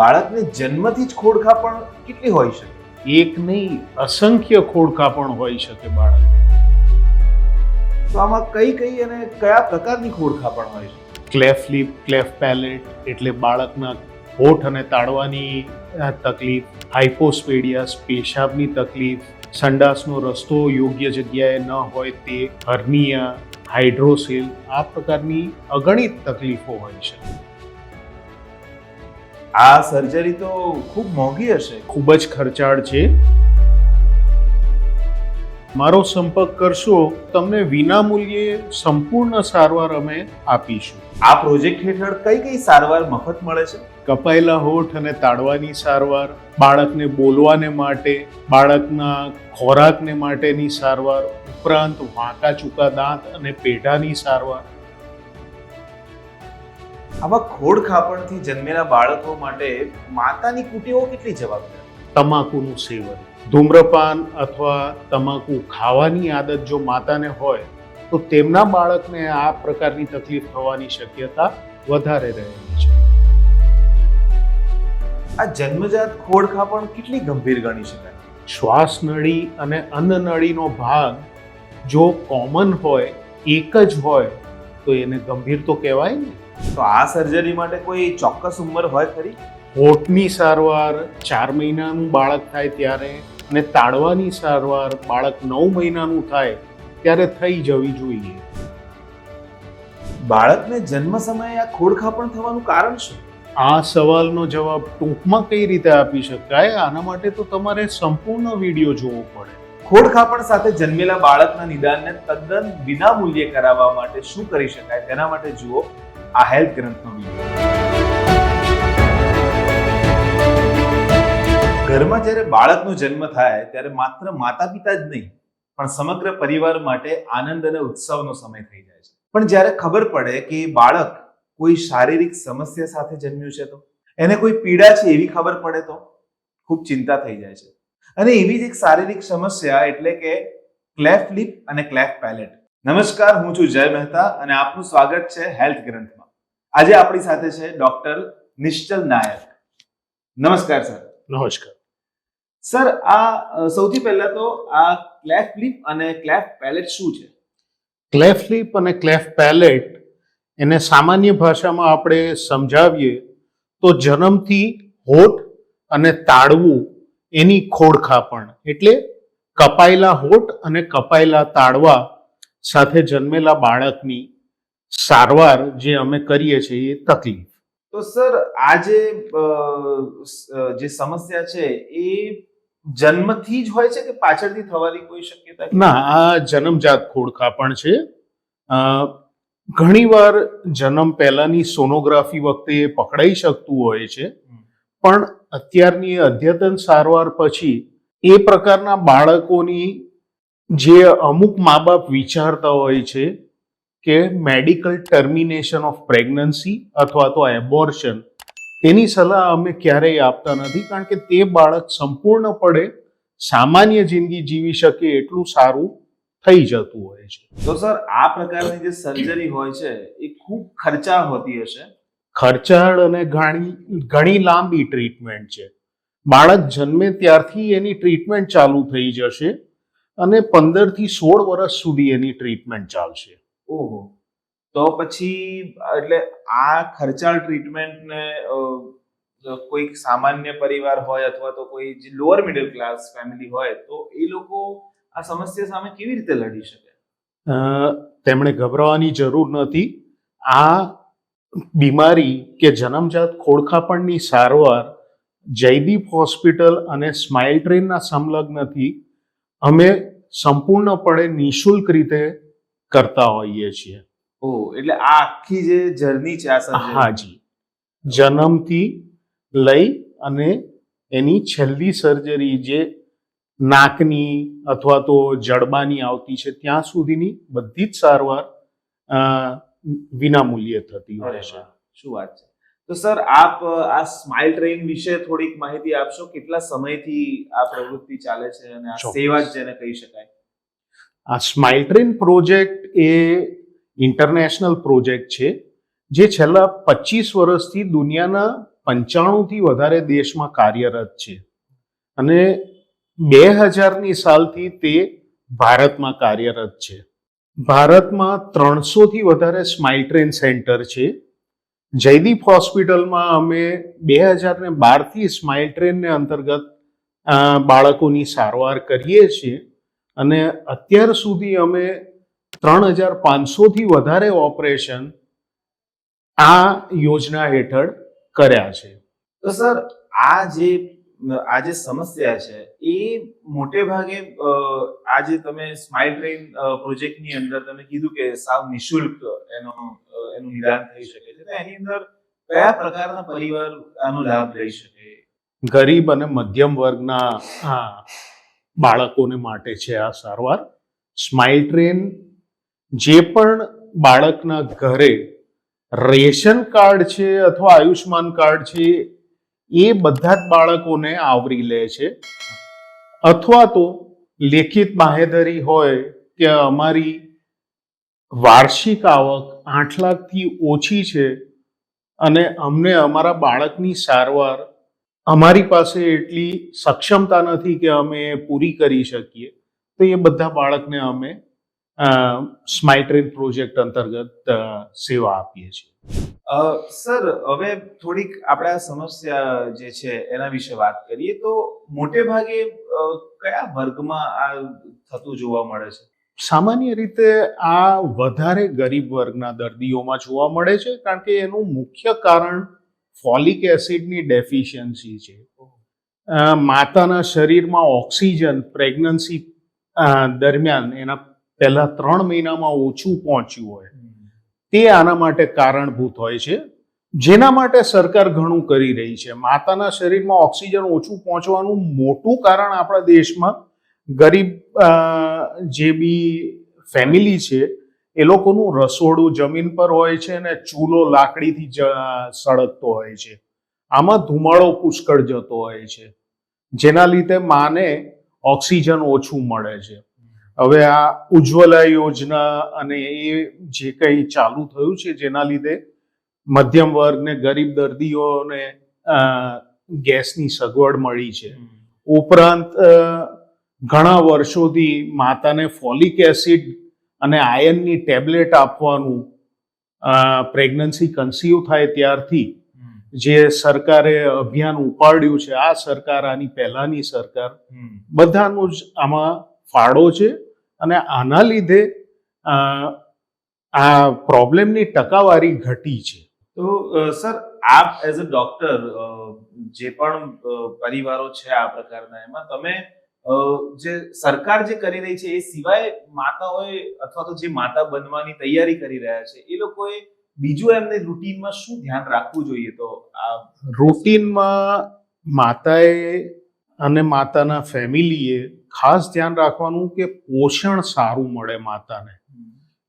બાળકને જન્મથી જ ખોડખા પણ કેટલી હોઈ શકે? એક નહીં અસંખ્ય ખોડખા પણ હોઈ શકે બાળક. તો આમાં કઈ કઈ અને કયા પ્રકારની ખોડખા પણ હોય છે ક્લેફ લિપ ક્લેફ પેલેટ એટલે બાળકના હોઠ અને તાળવાની તકલીફ હાઇપોસ્પેડિયાસ પેશાબની તકલીફ સંડાસનો રસ્તો યોગ્ય જગ્યાએ ન હોય તે હર્નિયા હાઇડ્રોસેલ આ પ્રકારની અગણિત તકલીફો હોય છે આ સર્જરી તો ખૂબ મોંઘી હશે. ખૂબ જ ખર્ચાળ છે. મારો સંપર્ક કરશો તમને વિનામૂલ્યે સંપૂર્ણ સારવાર અમે આપીશું. આ પ્રોજેક્ટ હેઠળ કઈ કઈ સારવાર મફત મળે છે? કપાયેલા હોઠ અને તાળવાની સારવાર બાળકને બોલવાને માટે બાળકના ખોરાકને માટેની સારવાર ઉપરાંત વાંકા ચૂકા દાંત અને પેઢાની સારવાર. આવા ખોડખાપણથી જન્મેલા બાળકો માટે માતાની કુટીઓ કેટલી જવાબદાર? તમાકુનું સેવન. ધૂમ્રપાન અથવા તમાકુ ખાવાની આદત જો માતાને હોય તો તેમના બાળકને આ પ્રકારની તકલીફ થવાની શક્યતા વધારે રહેલી છે. આ જન્મજાત ખોડખાપણ કેટલી ગંભીર ગણી શકાય? શ્વાસ નળી અને અન્નનળીનો ભાગ જો કોમન હોય એક જ હોય તો એને ગંભીર તો કહેવાય ને? તો આ સર્જરી માટે કોઈ ચોક્કસ ઉંમર હોય ખરી? હોઠની સારવાર ચાર મહિનાનું બાળક થાય ત્યારે અને તાળવાની સારવાર બાળક નવ મહિનાનું થાય ત્યારે થઈ જવી જોઈએ. બાળકને જન્મ સમયે આ ખોડખાપણ થવાનું કારણ શું? આ સવાલનો જવાબ ટૂંકમાં કઈ રીતે આપી શકાય? આના માટે તો તમારે સંપૂર્ણ વીડિયો જોવો પડે. ખોડખાપણ સાથે જન્મેલા બાળકના નિદાનને તદ્દન વિનામૂલ્યે કરાવવા માટે શું કરી શકાય? તેના માટે જુઓ. આ હેલ્થ ગ્રંથનો વીડિયો. ઘરમાં જ્યારે બાળકનો જન્મ થાય, ત્યારે માત્ર માતા પિતા જ નહીં, પણ સમગ્ર પરિવાર માટે આનંદ અને ઉત્સવનો સમય થઈ જાય છે. પણ જ્યારે ખબર પડે કે બાળક કોઈ શારીરિક સમસ્યા સાથે જન્મ્યું છે તો? એને કોઈ પીડા છે એવી ખબર પડે તો? ખૂબ ચિંતા થઈ જાય છે. અને એવી જ એક શારીરિક સમસ્યા એટલે કે ક્લેફ લિપ અને ક્લેફ પેલેટ. નમસ્કાર, હું છું જય મહેતા અને આપનું સ્વાગત છે હેલ્થ ગ્રંથમાં. આજે આપણી સાથે છે ડોક્ટર નિશ્ચલ નાયક. નમસ્કાર સર. નમસ્કાર. સર આ સૌથી પહેલા તો આ ક્લેફ લિપ અને ક્લેફ પેલેટ શું છે? ક્લેફ લિપ અને ક્લેફ પેલેટ એને સામાન્ય ભાષામાં આપણે સમજાવીએ તો જન્મથી હોઠ અને તાળવું એની ખોડખાપણ એટલે કપાયેલા હોઠ અને કપાયેલા તાળવા સાથે જન્મેલા બાળકની સારવાર જે અમે કરીએ છીએ એ તકલીફ. તો સર આ જે સમસ્યા છે એ જન્મથી જ હોય છે કે પાછળથી થવાની કોઈ શક્યતા ના આ જન્મજાત ખોડખા પણ છે. ઘણીવાર જન્મ પહેલાની સોનોગ્રાફી વખતે એ પકડાઈ શકતું હોય છે. પણ અત્યારની અદ્યતન સારવાર પછી એ પ્રકારના બાળકોની જે અમુક મા બાપ વિચારતા હોય છે કે મેડિકલ ટર્મિનેશન ઓફ પ્રેગ્નન્સી અથવા તો એબોર્શન તેની સલાહ અમે ક્યારેય આપતા નથી કારણ કે તે બાળક સંપૂર્ણપણે સામાન્ય જિંદગી જીવી શકે એટલું સારું થઈ જતું હોય છે. તો સર આ પ્રકારની જે સર્જરી હોય છે એ ખૂબ ખર્ચાળ હોતી હશે? ખર્ચાળ અને ઘણી ઘણી લાંબી ટ્રીટમેન્ટ છે. બાળક જન્મે ત્યારથી એની ટ્રીટમેન્ટ ચાલુ થઈ જશે અને પંદરથી સોળ વર્ષ સુધી એની ટ્રીટમેન્ટ ચાલશે. ઓહો. તો પછી, એટલે આ ખર્ચાળ ટ્રીટમેન્ટને કોઈક સામાન્ય પરિવાર હોય અથવા તો કોઈ જે લોઅર મિડલ ક્લાસ ફેમિલી હોય, તો એ લોકો આ સમસ્યા સામે કેવી રીતે લડી શકે? તેમણે ગભરાવાની જરૂર નથી. આ બીમારી કે જન્મજાત ખોડખાપણની સારવાર જયદીપ હોસ્પિટલ અને સ્માઇલ ટ્રેનના સંલગ્નથી અમે સંપૂર્ણપણે નિઃશુલ્ક રીતે કરતા હોઈએ છીએ. ઓહ એટલે આ આખી જે જર્ની છે આ હાજી. જન્મથી લઈ અને એની છેલ્લી સર્જરી જે નાકની અથવા તો જડબાની આવતી છે ત્યાં સુધીની બધી જ સારવાર અ, વિનામૂલ્યે થતી હોય છે. શું વાત છે. તો સર આપ આ સ્માઇલ ટ્રેન વિશે થોડીક માહિતી આપશો? કેટલા સમયથી આ પ્રવૃત્તિ ચાલે છે અને આ. સેવા જ જેને કહી શકાય? આ સ્માઇલ ટ્રેન પ્રોજેક્ટ એ ઇન્ટરનેશનલ પ્રોજેક્ટ છે, જે છેલ્લા પચીસ વર્ષથી દુનિયાના પંચાણુંથી વધારે દેશમાં કાર્યરત છે. અને બે હજારની સાલથી તે ભારતમાં કાર્યરત છે. ભારતમાં ત્રણસોથી વધારે સ્માઇલ ટ્રેન સેન્ટર છે. જયદીપ હોસ્પિટલમાં અમે બે હજાર ને બારથી સ્માઇલ ટ્રેનને અંતર્ગત બાળકોની સારવાર કરીએ છીએ. અને અત્યાર સુધી અમે ત્રણ હજાર પાંચસોથી વધારે ઓપરેશન આ યોજના હેઠળ કર્યા છે. તો સર આ જે આ જે સમસ્યા છે એ મોટે ભાગે અ, આ જે તમે સ્માઇલ ટ્રેન પ્રોજેક્ટની અંદર તમે કીધું કે સાવ નિશુલ્ક એનો એનું નિદાન થઈ શકે છે. એની અંદર કયા પ્રકારના પરિવાર આનો લાભ લઈ શકે? ગરીબ અને મધ્યમ વર્ગના બાળકોને માટે છે આ સારવાર. સ્માઇલ ટ્રેન જે પણ બાળકના ઘરે રેશન કાર્ડ છે અથવા આયુષ્માન કાર્ડ છે, એ બધા જ બાળકોને આવરી લે છે. અથવા તો લેખિત બાહેધરી હોય કે અમારી વાર્ષિક આવક આઠ લાખથી ઓછી છે અને અમને અમારા બાળકની સારવાર અમારી પાસે એટલી સક્ષમતા નથી કે અમે પૂરી કરી શકીએ, તો એ બધા બાળકને અમે સ્માઇલ ટ્રેન પ્રોજેક્ટ અંતર્ગત સેવા આપીએ છીએ. સર હવે થોડીક આપણે આ સમસ્યા જે છે એના વિશે વાત કરીએ તો મોટે ભાગે કયા વર્ગમાં આ થતું જોવા મળે છે? સામાન્ય રીતે આ વધારે ગરીબ વર્ગના દર્દીઓમાં જોવા મળે છે કારણ કે એનું મુખ્ય કારણ ફોલિક એસિડની ડેફિશિયન્સી છે. માતાના શરીરમાં ઓક્સિજન પ્રેગ્નન્સી દરમિયાન એના પહેલા ત્રણ મહિનામાં ઓછું પહોંચ્યું હોય. તે આના માટે કારણભૂત હોય છે. જેના માટે સરકાર ઘણું કરી રહી છે. માતાના શરીરમાં ઓક્સિજન ઓછું પહોંચવાનું મોટું કારણ આપણા દેશમાં ગરીબ જે બી ફેમિલી છે એ લોકોનું રસોડું જમીન પર હોય છે અને ચૂલો લાકડીથી સળગતો હોય છે. આમાં ધુમાડો પુષ્કળ જતો હોય છે. જેના લીધે માને ઓક્સિજન ઓછું મળે છે. હવે આ ઉજ્જવલા યોજના અને એ જે કંઈ ચાલુ થયું છે જેના લીધે મધ્યમ વર્ગને ગરીબ દર્દીઓને ગેસની સગવડ મળી છે. ઉપરાંત ઘણા વર્ષોથી માતાને ફોલિક એસિડ અને આયનની ટેબ્લેટ આપવાનું પ્રેગ્નન્સી કન્સીવ થાય ત્યારથી જે સરકારે અભિયાન ઉપાડ્યું છે આ સરકાર આની પહેલાની સરકાર. બધાનું જ આમાં ફાળો છે. અને આના લીધે આ પ્રોબ્લેમની ટકાવારી ઘટી છે. તો સર આપ એઝ અ ડોક્ટર જે પણ પરિવારો છે આ પ્રકારના એમાં તમે જે સરકાર જે કરી રહી છે એ સિવાય માતાઓએ અથવા તો જે માતા બનવાની તૈયારી કરી રહ્યા છે એ લોકોએ બીજું એમને રૂટીનમાં શું ધ્યાન રાખવું જોઈએ? તો આ રૂટીનમાં માતાએ અને માતાના ફેમિલીએ ખાસ ધ્યાન રાખવાનું કે પોષણ સારું મળે માતાને.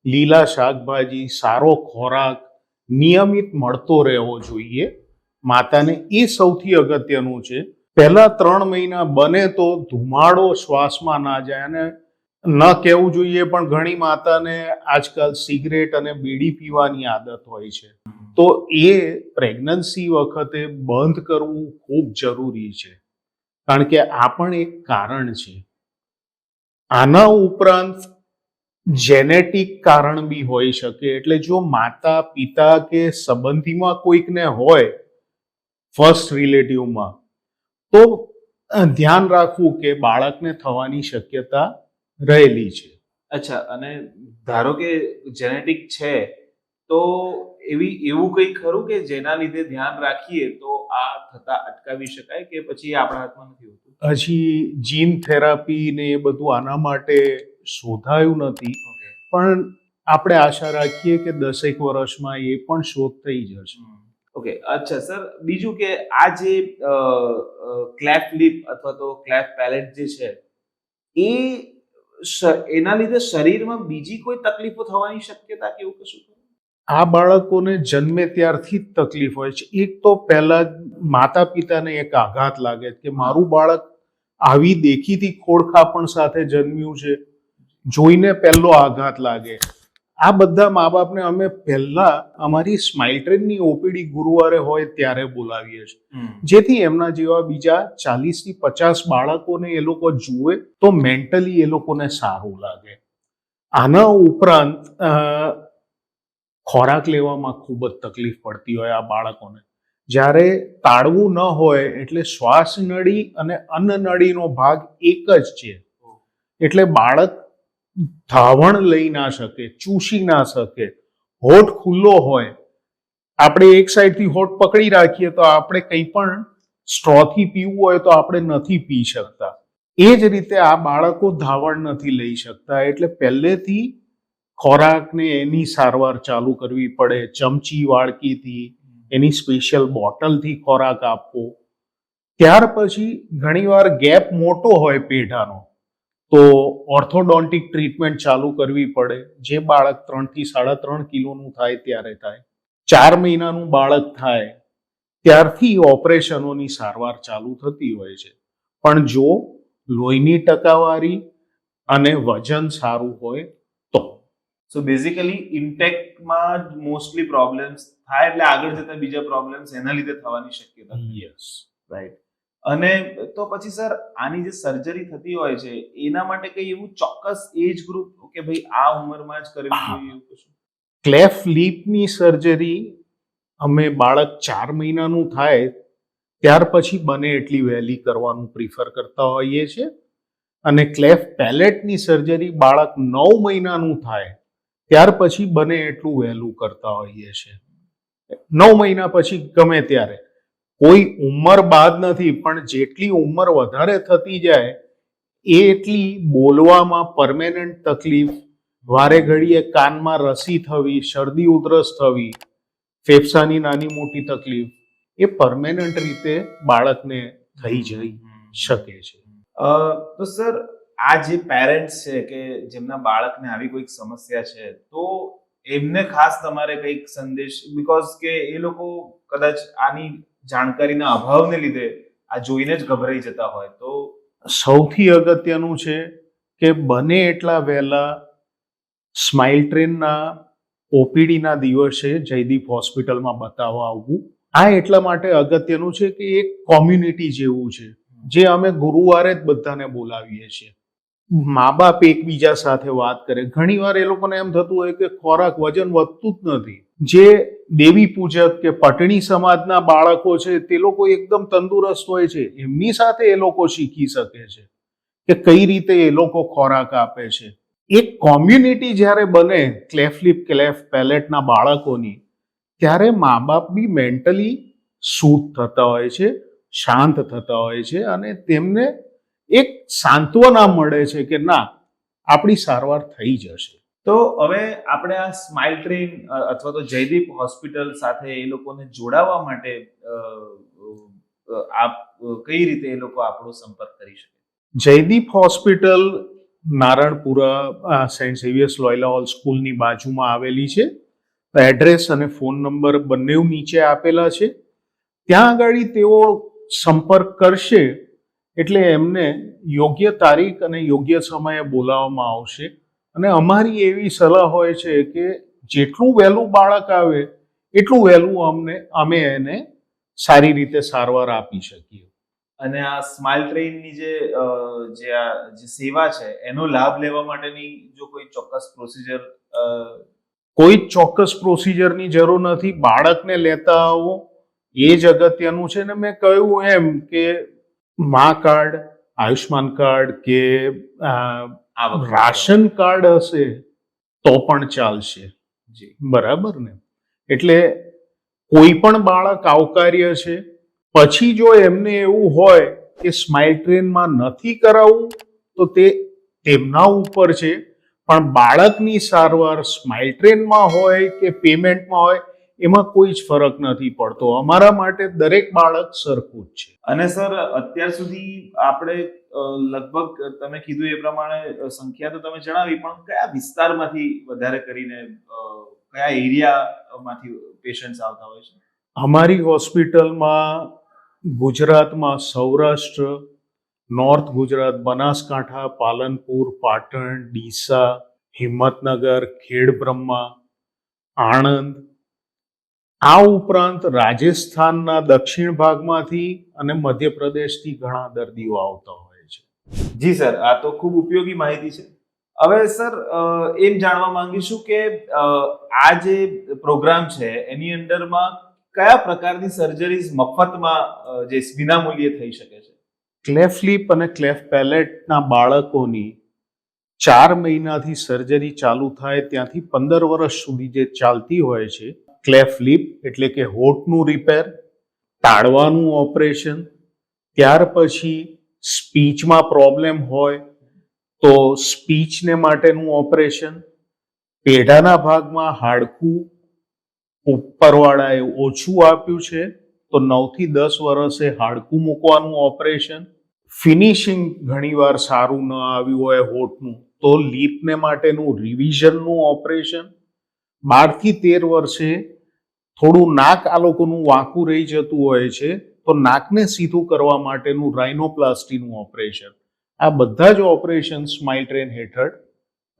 લીલા શાકભાજી, સારો ખોરાક નિયમિત મળતો રહેવો જોઈએ. માતાને એ સૌથી અગત્યનું છે. પહેલા ત્રણ મહિના બને તો ધુમાડો શ્વાસમાં ના જાય અને ન કહેવું જોઈએ પણ ઘણી માતાને આજકાલ સિગરેટ અને બીડી પીવાની આદત હોય છે. તો એ પ્રેગ્નન્સી વખતે બંધ કરવું ખૂબ જરૂરી છે. કારણ કે આ પણ એક કારણ છે. આના ઉપરાંત જેનેટિક કારણ બી હોઈ શકે. એટલે જો માતા, પિતા કે સંબંધીમાં કોઈકને હોય ફર્સ્ટ રિલેટિવમાં તો ધ્યાન રાખવું કે બાળકને થવાની શક્યતા રહેલી છે. અચ્છા, અને ધારો કે જેનેટિક છે તો એવી એવું કંઈ ખરું કે જેના લીધે ધ્યાન રાખીએ તો આ થતા અટકાવી શકાય કે પછી આપણા હાથમાં નથી હોતું? હજી જીન થેરાપી ને એ બધું આના માટે શોધાયું નથી. પણ આપણે આશા રાખીએ કે દસેક વર્ષમાં એ પણ શોધ થઈ જશે. ઓકે અચ્છા સર બીજું કે આ જે ક્લેફ લિપ અથવા તો ક્લેફ પેલેટ જે છે એ એના લીધે શરીરમાં બીજી કોઈ તકલીફો થવાની શક્યતા કે એવું કશું? આ બાળકોને જન્મે ત્યારથી જ તકલીફ હોય છે. એક તો પહેલા માતા પિતાને એક આઘાત લાગે કે મારું બાળક આવી દેખીતી ખોડખાપણ સાથે જન્મ્યું છે. જોઈને પહેલો આઘાત લાગે. આ બધા મા બાપને અમે પહેલા અમારી સ્માઇલ ટ્રેનની ઓપીડી ગુરુવારે હોય ત્યારે બોલાવીએ છીએ. જેથી એમના જેવા બીજા ચાલીસથી પચાસ બાળકોને એ લોકો જુએ તો મેન્ટલી એ લોકોને સારું લાગે. આના ઉપરાંત ખોરાક લેવામાં ખૂબ જ તકલીફ પડતી હોય આ બાળકોને. જ્યારે તાળવું ન હોય એટલે શ્વાસ નળી અને અન્ન નળીનો ભાગ એક જ છે. એટલે બાળક ધાવણ લઈ ના શકે, ચૂસી ના શકે, હોઠ ખુલ્લો હોય. આપણે એક સાઈડથી હોઠ પકડી રાખીએ તો આપણે કંઈ પણ સ્ટ્રોથી પીવું હોય તો આપણે નથી પી શકતા. એ જ રીતે આ બાળકો ધાવણ નથી લઈ શકતા. એટલે પહેલેથી ખોરાકને એની સારવાર ચાલુ કરવી પડે, ચમચી વાળકીથી એની સ્પેશિયલ બોટલથી ખોરાક આપવો. ત્યાર પછી ઘણીવાર ગેપ મોટો હોય પેઢાનો, તો ઓર્થોડોન્ટિક ટ્રીટમેન્ટ ચાલુ કરવી પડે, જે બાળક ત્રણથી સાડા ત્રણ કિલોનું થાય ત્યારે થાય. ચાર મહિનાનું બાળક થાય, ત્યારથી ઓપરેશનોની સારવાર ચાલુ થતી હોય છે. પણ જો લોહીની ટકાવારી અને વજન સારું હોય સો બેઝિકલી ઇન્ટેકમાં જ મોસ્ટલી પ્રોબ્લેમ્સ થાય એટલે આગળ જતા બીજા પ્રોબ્લેમ્સ એના લીધે થવાની શક્યતા યસ રાઈટ અને તો પછી સર આની જે સર્જરી થતી હોય છે એના માટે કઈ એવું ચોક્કસ એજ ગ્રુપ કે ભાઈ આ ઉંમરમાં જ કરવી જોઈએ એવું કશું? ક્લેફ લીપની સર્જરી અમે બાળક ચાર મહિનાનું થાય ત્યાર પછી બને એટલી વહેલી કરવાનું પ્રિફર કરતા હોઈએ છીએ. અને ક્લેફ પેલેટની સર્જરી બાળક નવ મહિનાનું થાય ત્યાર પછી બને એટલું વહેલું કરતા હોઈએ છીએ. નવ મહિના પછી ગમે ત્યારે. કોઈ ઉંમર બાદ નથી, પણ જેટલી ઉંમર વધારે થતી જાય, એટલી બોલવામાં પરમેનન્ટ તકલીફ, વારે ઘડીએ કાનમાં રસી થવી, શરદી ઉધરસ થવી, ફેફસાની નાની મોટી તકલીફ, એ પરમેનન્ટ રીતે બાળકને થઈ જઈ શકે છે. તો સર આ જે પેરેન્ટ્સ છે કે જેમના બાળકને આવી કોઈક સમસ્યા છે, તો એમને ખાસ તમારે કંઈક સંદેશ બીકોઝ કે એ લોકો કદાચ આની જાણકારીના અભાવને લીધે આ જોઈને જ ગભરાઈ જતા હોય. તો સૌથી અગત્યનું છે કે બને એટલા વહેલા સ્માઇલ ટ્રેનના ઓપીડીના દિવસે જયદીપ હોસ્પિટલમાં બતાવવા આવવું. આ એટલા માટે અગત્યનું છે કે એક કોમ્યુનિટી જેવું છે, જે અમે ગુરુવારે જ બધાને બોલાવીએ છીએ. મા બાપ એકબીજા સાથે વાત કરે. ઘણીવાર એ લોકોને એમ થતું હોય કે ખોરાક વજન વધતું જ નથી. જે દેવી પૂજક કે પટણી સમાજના બાળકો છે, તે લોકો એકદમ તંદુરસ્ત હોય છે. એમની સાથે એ લોકો શીખી શકે છે કે કઈ રીતે એ લોકો ખોરાક આપે છે. એક કોમ્યુનિટી જ્યારે બને ક્લેફલિપ ક્લેફ પેલેટના બાળકોની, ત્યારે મા બાપ બી મેન્ટલી સૂટ થતા હોય છે, શાંત થતા હોય છે અને તેમને એક સાંત્વના મળે છે કે ના આપણી સારવાર થઈ જશે. તો હવે આપણે આ સ્માઇલ ટ્રેન અથવા તો જયદીપ હોસ્પિટલ સાથે એ લોકોને જોડાવા માટે આપ કઈ રીતે એ લોકો આપણો સંપર્ક કરી શકે? Jaydeep hospital Naranpura saint Xavier's Loyola hall સ્કૂલની બાજુમાં આવેલી છે. એડ્રેસ અને ફોન નંબર બંને નીચે આપેલા છે. ત્યાં આગળ તેઓ સંપર્ક કરશે એટલે એમને યોગ્ય તારીખ અને યોગ્ય સમયે બોલાવવામાં આવશે. અને અમારી એવી સલાહ હોય છે કે જેટલું વહેલું બાળક આવે એટલું વહેલું અમને અમે એને સારી રીતે સારવાર આપી શકીએ. અને આ સ્માઇલ ટ્રેનની જે જે આ જે સેવા છે એનો લાભ લેવા માટેની જો કોઈ ચોક્કસ પ્રોસિજર કોઈ ચોક્કસ પ્રોસિજરની જરૂર નથી. બાળકને લેતા આવો. એ જ અગત્યનું છે ને મેં કહ્યું એમ કે મા કાર્ડ આયુષ્માન કાર્ડ કે રાશન કાર્ડ હશે તો પણ ચાલશે. જી. બરાબર ને? એટલે કોઈ પણ બાળક આવકાર્ય છે. પછી જો એમને એવું હોય કે સ્માઇલ ટ્રેનમાં નથી કરાવવું તો તે તેમના ઉપર છે. પણ બાળકની સારવાર સ્માઇલ ટ્રેનમાં હોય કે પેમેન્ટમાં હોય એમાં કોઈ જ ફરક નથી પડતો. અમારા માટે દરેક બાળક સરખું જ છે. અને સર અત્યાર સુધી આપણે લગભગ તમે કીધું એ પ્રમાણે સંખ્યા તો તમે જણાવી પણ કયા વિસ્તારમાંથી વધારે કરીને કયા એરિયામાંથી પેશન્ટ્સ આવતા હોય છે? અમારી હોસ્પિટલમાં ગુજરાતમાં સૌરાષ્ટ્ર નોર્થ ગુજરાત બનાસકાંઠા પાલનપુર પાટણ ડીસા હિંમતનગર ખેડબ્રહ્મા આણંદ આ ઉપરાંત રાજસ્થાનના દક્ષિણ ભાગમાંથી અને મધ્યપ્રદેશથી ઘણા દર્દીઓ આવતા હોય છે. જી સર આ તો ખૂબ ઉપયોગી માહિતી છે. હવે સર એમ જાણવા માંગીશું કે આ જે પ્રોગ્રામ છે એની અંડરમાં કયા પ્રકારની સર્જરીઝ મફતમાં જે વિનામૂલ્યે થઈ શકે છે? ક્લેફ લિપ અને ક્લેફ પેલેટના બાળકોની ચાર મહિનાથી સર્જરી ચાલુ થાય ત્યાંથી પંદર વર્ષ સુધી જે ચાલતી હોય છે ક્લેફ લિપ એટલે કે હોઠનું રિપેર તાળવાનું ઓપરેશન, ત્યાર પછી સ્પીચમાં પ્રોબ્લેમ હોય તો સ્પીચને માટેનું ઓપરેશન, પેઢાના ભાગમાં હાડકું ઉપરવાળાએ ઓછું આપ્યું છે તો નવથી દસ વર્ષે હાડકું મૂકવાનું ઓપરેશન. ફિનિશિંગ ઘણીવાર સારું ન આવ્યું હોય હોઠનું તો લીપને માટેનું રિવિઝનનું ઓપરેશન. બારથી તેર વર્ષે થોડું નાક આ લોકોનું વાંકું રહી જતું હોય છે તો નાકને સીધું કરવા માટેનું રાઇનોપ્લાસ્ટીનું ઓપરેશન. આ બધા જ ઓપરેશન સ્માઇલ ટ્રેન હેઠળ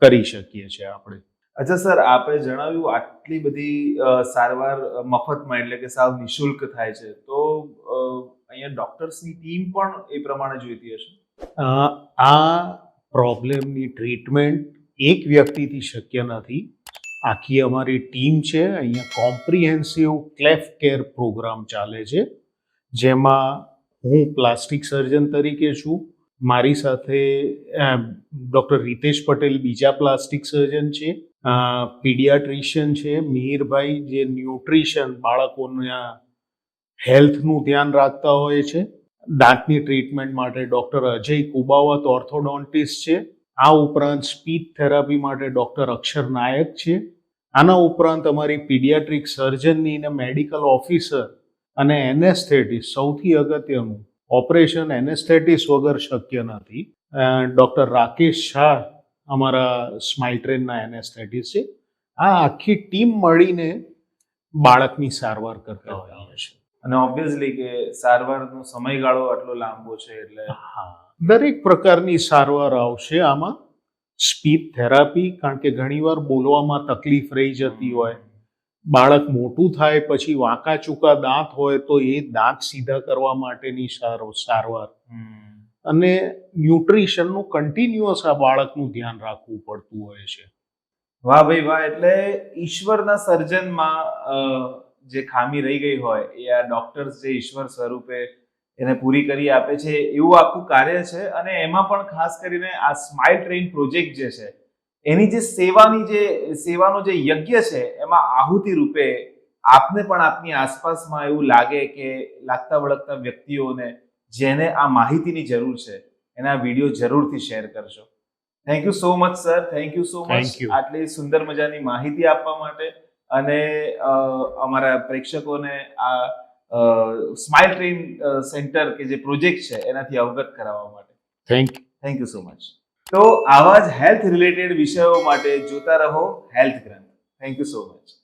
કરી શકીએ છીએ આપણે. અચ્છા સર આપે જણાવ્યું આટલી બધી સારવાર મફતમાં એટલે કે સાવ નિઃશુલ્ક થાય છે. તો અહીંયા ડોક્ટર્સની ટીમ પણ એ પ્રમાણે જોઈતી હશે? આ પ્રોબ્લેમની ટ્રીટમેન્ટ એક વ્યક્તિથી શક્ય નથી. આખી અમારી ટીમ છે. અહીંયા કોમ્પ્રિહેન્સિવ ક્લેફ કેર પ્રોગ્રામ ચાલે છે. જેમાં હું પ્લાસ્ટિક સર્જન તરીકે છું. મારી સાથે ડૉક્ટર રીતેશ પટેલ બીજા પ્લાસ્ટિક સર્જન છે. પીડિયાટ્રિશિયન છે. મિહિરભાઈ જે ન્યુટ્રિશન બાળકોના હેલ્થનું ધ્યાન રાખતા હોય છે. દાંતની ટ્રીટમેન્ટ માટે ડૉક્ટર અજય કુબાવત ઓર્થોડોન્ટિસ્ટ છે. આ ઉપરાંત સ્પીચ થેરાપી માટે ડૉક્ટર અક્ષર નાયક છે. આના ઉપરાંત અમારી પીડિયાટ્રિક સર્જનની ને મેડિકલ ઓફિસર અને એનેસ્થેટિસ સૌથી અગત્યનું ઓપરેશન એનેસ્થેટિસ વગર શક્ય નથી. ડૉક્ટર રાકેશ શાહ અમારા સ્માઇલ ટ્રેનના એનેસ્થેટિસ છે. આ આખી ટીમ મળીને બાળકની સારવાર કરતા હોય છે અને ઓબ્વિયસલી કે સારવારનો સમયગાળો આટલો લાંબો છે એટલે હા. દરેક પ્રકારની સારવાર આવશે. આમાં સ્પીચ થેરાપી, કારણ કે ઘણીવાર બોલવામાં તકલીફ રહી જતી હોય. બાળક મોટું થાય, પછી વાંકા ચૂકા દાંત હોય, તો એ દાંત સીધા કરવા માટેની સારો સારવાર. અને ન્યુટ્રિશનનું કન્ટિન્યુઅસ આ બાળકનું ધ્યાન રાખવું પડતું હોય છે. વાહ ભાઈ વાહ, એટલે ઈશ્વરના સર્જનમાં જે ખામી રહી ગઈ હોય, એ આ ડોક્ટર્સ જે ઈશ્વર સ્વરૂપે એને પૂરી કરી આપે છે. એવું આખું કાર્ય છે અને એમાં પણ ખાસ કરીને આ સ્માઇલ ટ્રેન પ્રોજેક્ટ જે છે એની જે સેવાની જે સેવાનો જે યજ્ઞ છે એમાં આહુતિ રૂપે આપને પણ આપની આસપાસમાં એવું લાગે કે લાગતા વળગતા વ્યક્તિઓને જેને આ માહિતીની જરૂર છે એના વીડિયો જરૂરથી શેર કરશો thank you so much sir thank you so much આટલી સુંદર મજાની માહિતી આપવા માટે અને અમારા પ્રેક્ષકોને આ સ્માઇલ ટ્રેન સેન્ટર કે જે પ્રોજેક્ટ છે એનાથી અવગત કરાવવા માટે. Thank thank you so much તો આવા જ હેલ્થ રિલેટેડ વિષયો માટે જોતા રહો હેલ્થ ગ્રંથ. Thank you so much